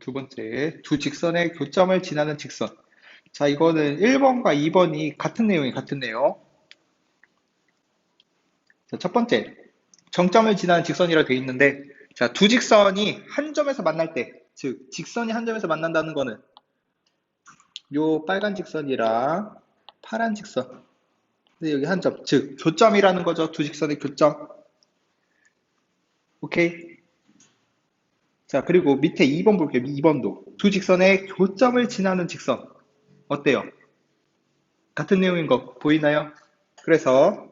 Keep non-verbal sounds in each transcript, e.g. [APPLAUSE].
두 번째, 두 직선의 교점을 지나는 직선. 자, 이거는 1번과 2번이 같은 내용이 같은 내용. 자, 첫 번째, 정점을 지나는 직선이라 되어 있는데, 자, 두 직선이 한 점에서 만날 때, 즉, 직선이 한 점에서 만난다는 거는 요 빨간 직선이랑 파란 직선. 근데 여기 한 점, 즉, 교점이라는 거죠. 두 직선의 교점. 오케이. 자, 그리고 밑에 2번 볼게요. 2번도. 두 직선의 교점을 지나는 직선. 어때요? 같은 내용인 거 보이나요? 그래서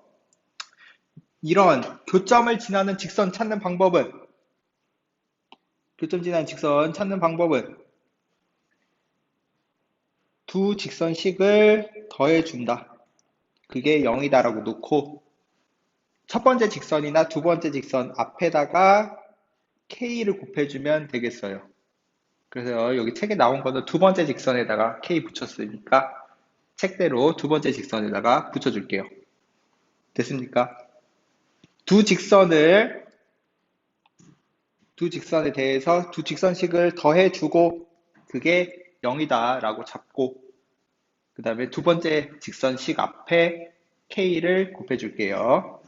이런 교점을 지나는 직선 찾는 방법은 교점 지나는 직선 찾는 방법은 두 직선식을 더해준다. 그게 0이다라고 놓고 첫 번째 직선이나 두 번째 직선 앞에다가 K를 곱해주면 되겠어요. 그래서 여기 책에 나온 거는 두 번째 직선에다가 K 붙였으니까 책대로 두 번째 직선에다가 붙여줄게요. 됐습니까? 두 직선을 두 직선에 대해서 두 직선식을 더해주고 그게 0이다 라고 잡고 그 다음에 두 번째 직선식 앞에 K를 곱해줄게요.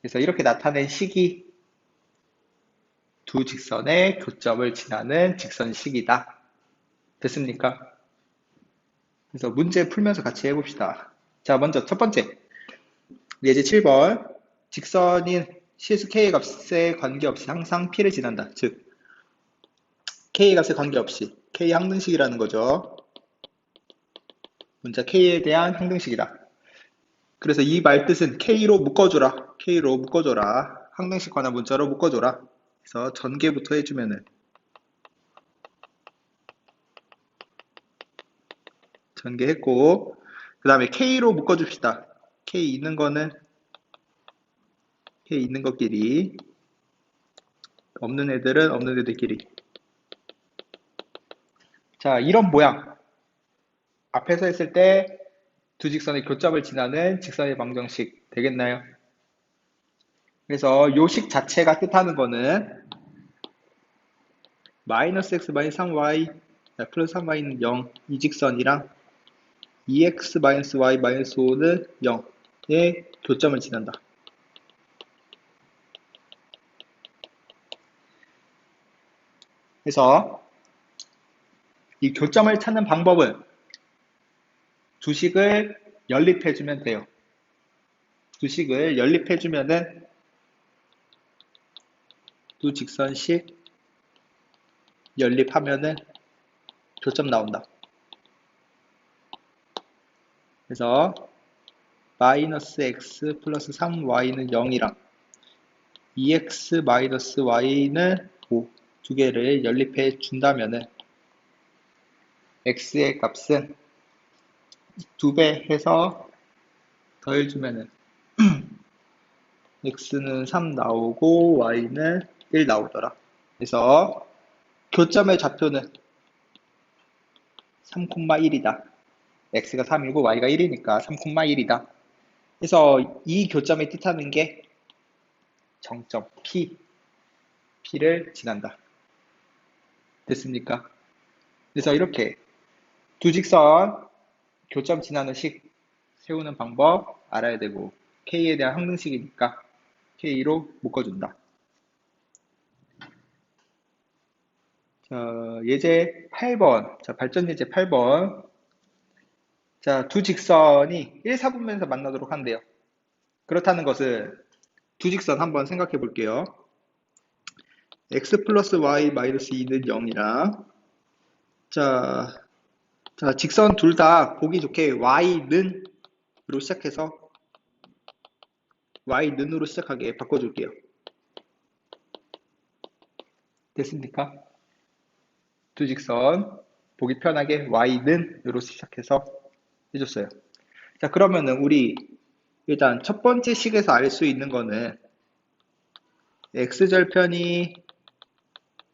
그래서 이렇게 나타낸 식이 두 직선의 교점을 지나는 직선식이다. 됐습니까? 그래서 문제 풀면서 같이 해봅시다. 자, 먼저 첫 번째. 예제 7번. 직선인 실수 K 값에 관계없이 항상 P를 지난다. 즉, K 값에 관계없이 K 항등식이라는 거죠. 문자 K에 대한 항등식이다. 그래서 이 말 뜻은 K로 묶어줘라. K로 묶어줘라. 항등식 관한 문자로 묶어줘라. 그래서 전개부터 해주면은 전개했고 그 다음에 K로 묶어줍시다. K 있는 거는 K 있는 것끼리 없는 애들은 없는 애들끼리 자 이런 모양 앞에서 했을 때 두 직선의 교점을 지나는 직선의 방정식 되겠나요? 그래서 요식 자체가 뜻하는 거는 마이너스 x 마이너스 3y 플러스 3y는 0 이 직선이랑 2x 마이너스 y 마이너스 5는 0의 교점을 지난다. 그래서 이 교점을 찾는 방법은 두식을 연립해주면 돼요. 두식을 연립해주면은 두 직선씩 연립하면은 교점 나온다. 그래서 마이너스 x 플러스 3y는 0이랑 2x 마이너스 y는 5 두 개를 연립해 준다면은 x의 값은 두 배 해서 더해주면은 [CLEARS THROAT] x는 3 나오고 y는 1 나오더라. 그래서 교점의 좌표는 3,1이다. x가 3이고 y가 1이니까 3,1이다. 그래서 이 교점이 뜻하는 게 정점 P, P를 지난다. 됐습니까? 그래서 이렇게 두 직선 교점 지나는 식 세우는 방법 알아야 되고 K에 대한 항등식이니까 K로 묶어준다. 자, 예제 8번. 자, 발전 예제 8번. 자, 두 직선이 1, 4분면에서 만나도록 한대요. 그렇다는 것은 두 직선 한번 생각해 볼게요. x 플러스 y 마이너스 2는 0이랑 자, 자 직선 둘 다 보기 좋게 y는 으로 시작해서 y는으로 시작하게 바꿔줄게요. 됐습니까? 두 직선 보기 편하게 y는으로 시작해서 해줬어요. 자 그러면은 우리 일단 첫 번째 식에서 알 수 있는 거는 x절편이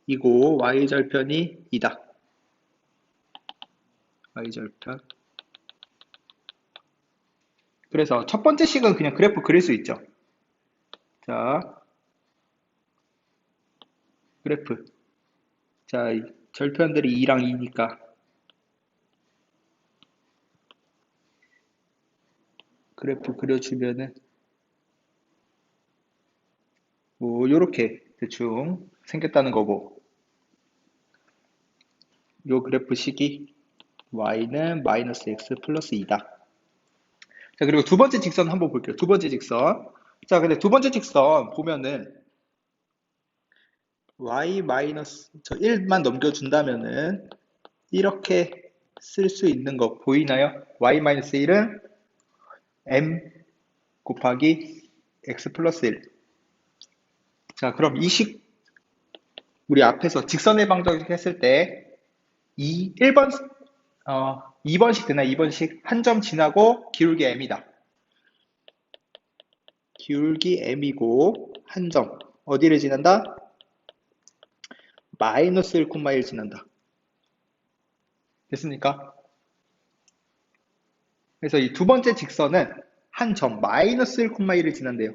이고 y절편이 이다. y절편 그래서 첫 번째 식은 그냥 그래프 그릴 수 있죠. 자, 그래프. 자, 절편들이 2랑 2니까 그래프 그려주면은 뭐 요렇게 대충 생겼다는 거고 요 그래프 식이 y는 마이너스 x 플러스 2다. 자 그리고 두 번째 직선 한번 볼게요. 두 번째 직선. 자 근데 두 번째 직선 보면은 y 마이너스 저 1만 넘겨준다면은 이렇게 쓸 수 있는 거 보이나요? y 마이너스 1은 m 곱하기 x 플러스 1. 자, 그럼 이 식, 우리 앞에서 직선의 방정식 했을 때, 이 1번, 어, 2번씩 되나 2번씩 한점 지나고 기울기 m이다. 기울기 m이고, 한 점. 어디를 지난다? 마이너스 1,1 지난다. 됐습니까? 그래서 이 두 번째 직선은 한 점, 마이너스 1,1을 지난대요.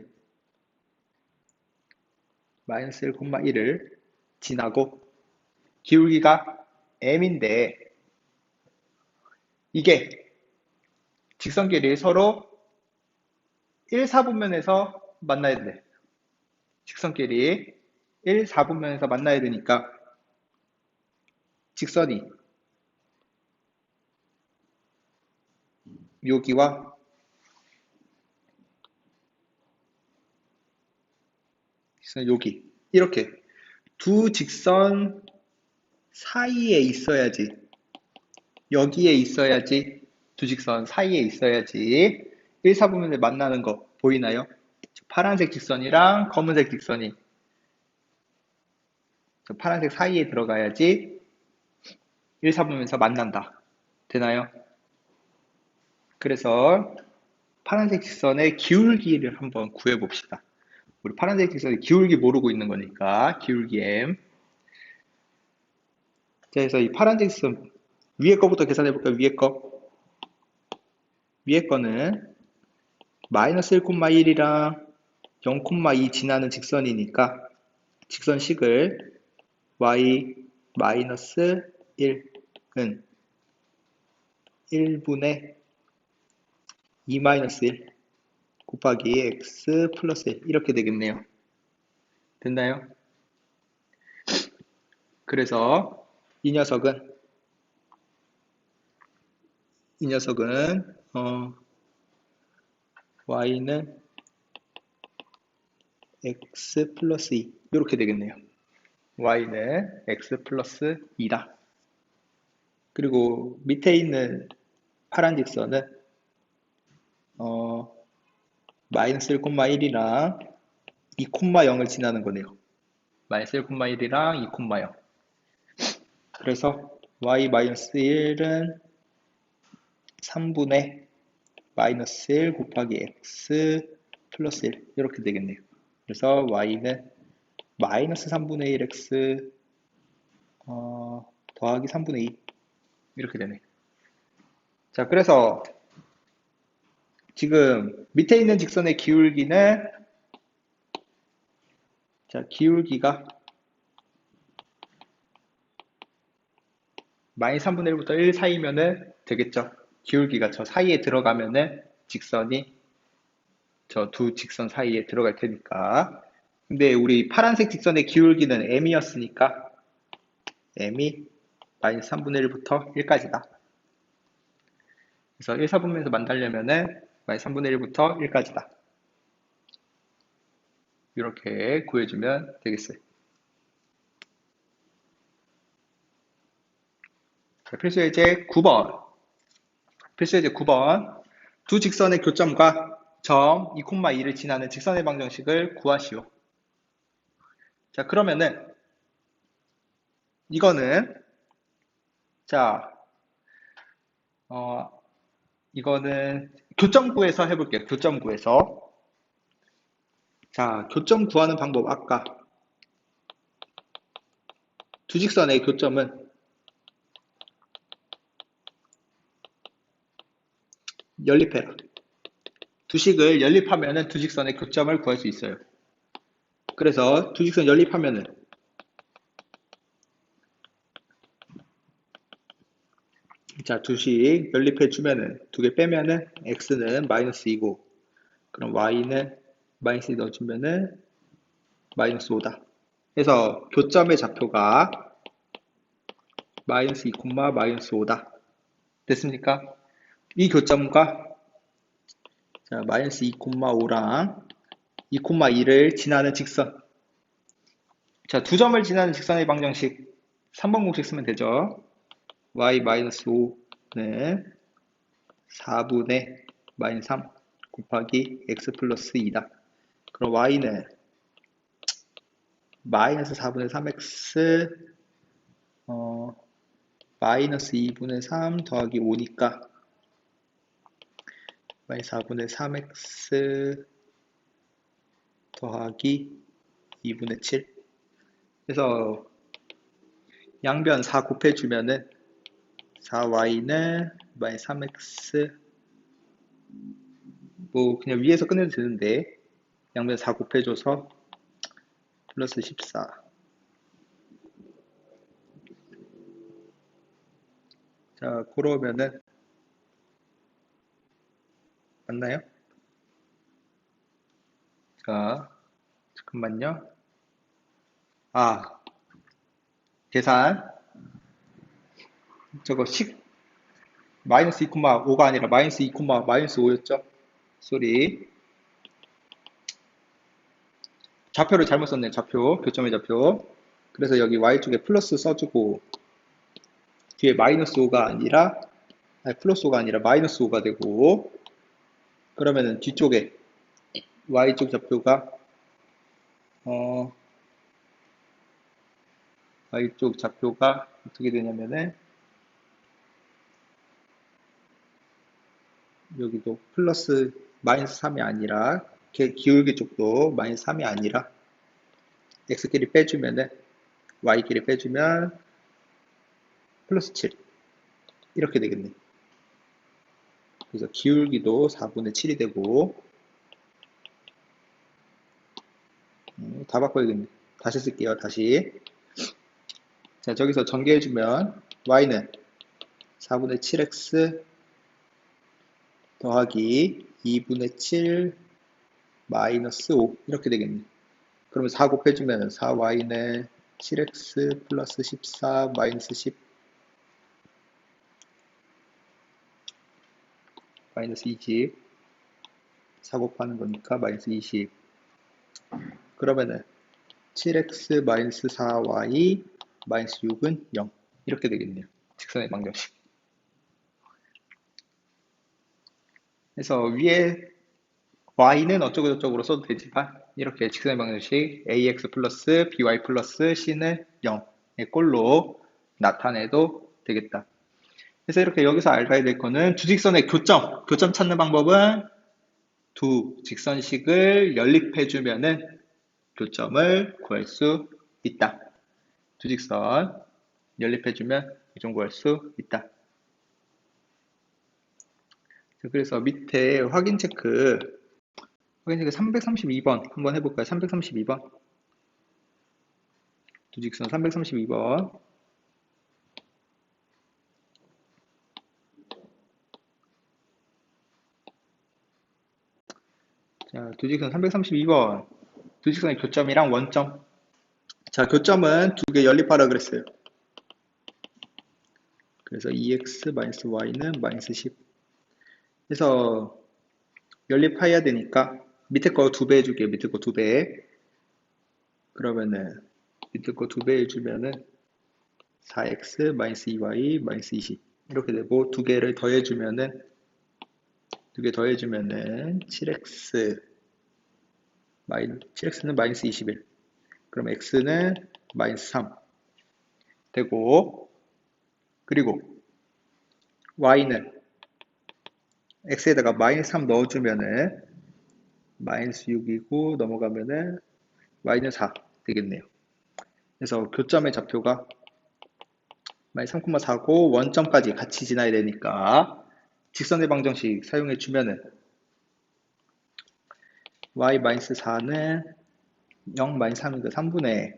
마이너스 1,1을 지나고 기울기가 m인데 이게 직선끼리 서로 1, 4분면에서 만나야 돼. 직선끼리 1, 4분면에서 만나야 되니까 직선이 여기와 직선 여기 이렇게 두 직선 사이에 있어야지 여기에 있어야지 두 직선 사이에 있어야지 1, 4분면에 만나는 거 보이나요? 파란색 직선이랑 검은색 직선이 저 파란색 사이에 들어가야지 1, 4분면에서 만난다. 되나요? 그래서 파란색 직선의 기울기를 한번 구해 봅시다. 우리 파란색 직선의 기울기 모르고 있는 거니까 기울기 m 자, 그래서 이 파란색 직선 위에 거부터 계산해 볼까요? 위에 거 위에 거는 마이너스 1,1이랑 0,2 지나는 직선이니까 직선식을 y 마이너스 1은 1분의 2 마이너스 1 곱하기 x 플러스 1 이렇게 되겠네요. 됐나요? 그래서 이 녀석은 이 녀석은 어, y는 x 플러스 2 이렇게 되겠네요. Y는 x 플러스 2다. 그리고 밑에 있는 파란 직선은 어, 마이너스 1,1이랑 2,0을 지나는 거네요. 마이너스 1,1이랑 2,0. 그래서 y 마이너스 1은 3분의 마이너스 1 곱하기 x 플러스 1 이렇게 되겠네요. 그래서 y는 마이너스 3분의 1x 어, 더하기 3분의 2 이렇게 되네. 자, 그래서 지금 밑에 있는 직선의 기울기는 자, 기울기가 마이너스 3분의 1부터 1 사이면은 되겠죠. 기울기가 저 사이에 들어가면은 직선이 저 두 직선 사이에 들어갈 테니까. 근데 우리 파란색 직선의 기울기는 m이었으니까 m이 마이너스 3분의 1부터 1까지다. 그래서 1, 4분면에서 만나려면은 마이너스 3분의 1부터 1까지다. 이렇게 구해주면 되겠어요. 자, 필수 예제 9번. 필수 예제 9번. 두 직선의 교점과 점 2,2를 지나는 직선의 방정식을 구하시오. 자, 그러면은 이거는 자, 어, 이거는 교점구에서 해볼게요. 교점구에서. 자, 교점 구하는 방법 아까 두 직선의 교점은 연립해라. 두 식을 연립하면은 두 직선의 교점을 구할 수 있어요. 그래서 두 직선 연립하면은 자, 두씩 연립해 주면은 두 개 빼면은 x는 마이너스 2고 그럼 y는 마이너스 2 넣어주면은 마이너스 5다. 그래서 교점의 좌표가 마이너스 2, 마이너스 5다. 됐습니까? 이 교점과 자, 마이너스 2,5랑 2,2를 지나는 직선. 자, 두 점을 지나는 직선의 방정식 3번 공식 쓰면 되죠. y 마이너스 5는 4분의 마이너스 3 곱하기 x 플러스 2다. 그럼 y는 마이너스 4분의 3x 어, 마이너스 2분의 3 더하기 5니까 마이너스 4분의 3x 더하기 2분의 7 그래서 양변 4 곱해주면은 4y는 마이너스 3x 뭐 그냥 위에서 끝내도 되는데 양변 4 곱해줘서 플러스 14 자, 그러면은 맞나요? 자, 잠깐만요. 아, 계산. 저거 식 마이너스 2,5가 아니라 마이너스 2, 마이너스 5였죠? 소리. 좌표를 잘못 썼네요. 좌표. 교점의 좌표. 그래서 여기 y쪽에 플러스 써주고 뒤에 마이너스 5가 아니라 아니, 플러스 5가 아니라 마이너스 5가 되고 그러면은 뒤쪽에 y쪽 좌표가 어 y쪽 좌표가 어떻게 되냐면은 여기도 플러스 마이너스 3이 아니라 기울기 쪽도 마이너스 3이 아니라 x끼리 빼주면은 y끼리 빼주면 플러스 7 이렇게 되겠네. 그래서 기울기도 4분의 7이 되고 음, 다 바꿔야겠네 다시 쓸게요. 다시. 자 저기서 전개해주면 y는 4분의 7x 더하기 2분의 7 마이너스 5 이렇게 되겠네. 그러면 4 곱해주면 4y는 7x 플러스 14 마이너스 10 마이너스 20 4 곱하는 거니까 마이너스 20 그러면은 7x 마이너스 4y 마이너스 6은 0 이렇게 되겠네요. 직선의 방정식. 그래서 위에 y는 어쩌고저쩌고로 써도 되지만 이렇게 직선의 방정식 ax 플러스 by 플러스 c는 0의 꼴로 나타내도 되겠다. 그래서 이렇게 여기서 알아야 될 거는 두 직선의 교점, 교점 찾는 방법은 두 직선식을 연립해 주면은 교점을 구할 수 있다. 두 직선 연립해 주면 교점 구할 수 있다. 그래서 밑에 확인 체크 확인 체크 332번 한번 해볼까요? 332번 두 직선 332번 자, 두 직선 332번 두 직선의 교점이랑 원점. 자, 교점은 두 개 연립하라 그랬어요. 그래서 2x-y는 마이너스 10 그래서 연립해야 되니까 밑에 거 두 배 해줄게요. 밑에 거 두 배. 그러면은 밑에 거 두 배 해주면은 4x 마이너스 2y 마이너스 20 이렇게 되고 두 개를 더해주면은 두 개 더해주면은 7x 마이너 7x는 마이너스 21 그럼 x는 마이너스 3 되고 그리고 y는 x에다가 마이너스 3 넣어주면은 마이너스 6이고 넘어가면은 마이너스 4 되겠네요. 그래서 교점의 좌표가 마이너스 3,4고 원점까지 같이 지나야 되니까 직선의 방정식 사용해 주면은 y 마이너스 4는 0 마이너스 3이니까 3분의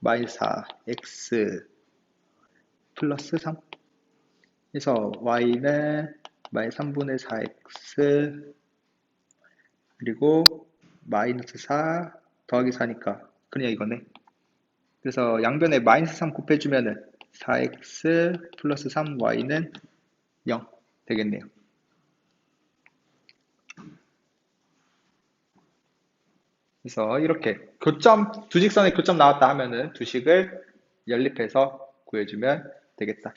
마이너스 4 x 플러스 3 그래서 y는 마이너스 3분의 4x 그리고 마이너스 4 더하기 4니까 그냥 이거네. 그래서 양변에 마이너스 3 곱해주면은 4x 플러스 3y는 0 되겠네요. 그래서 이렇게 교점, 두 직선의 교점 나왔다 하면은 두 식을 연립해서 구해주면 되겠다.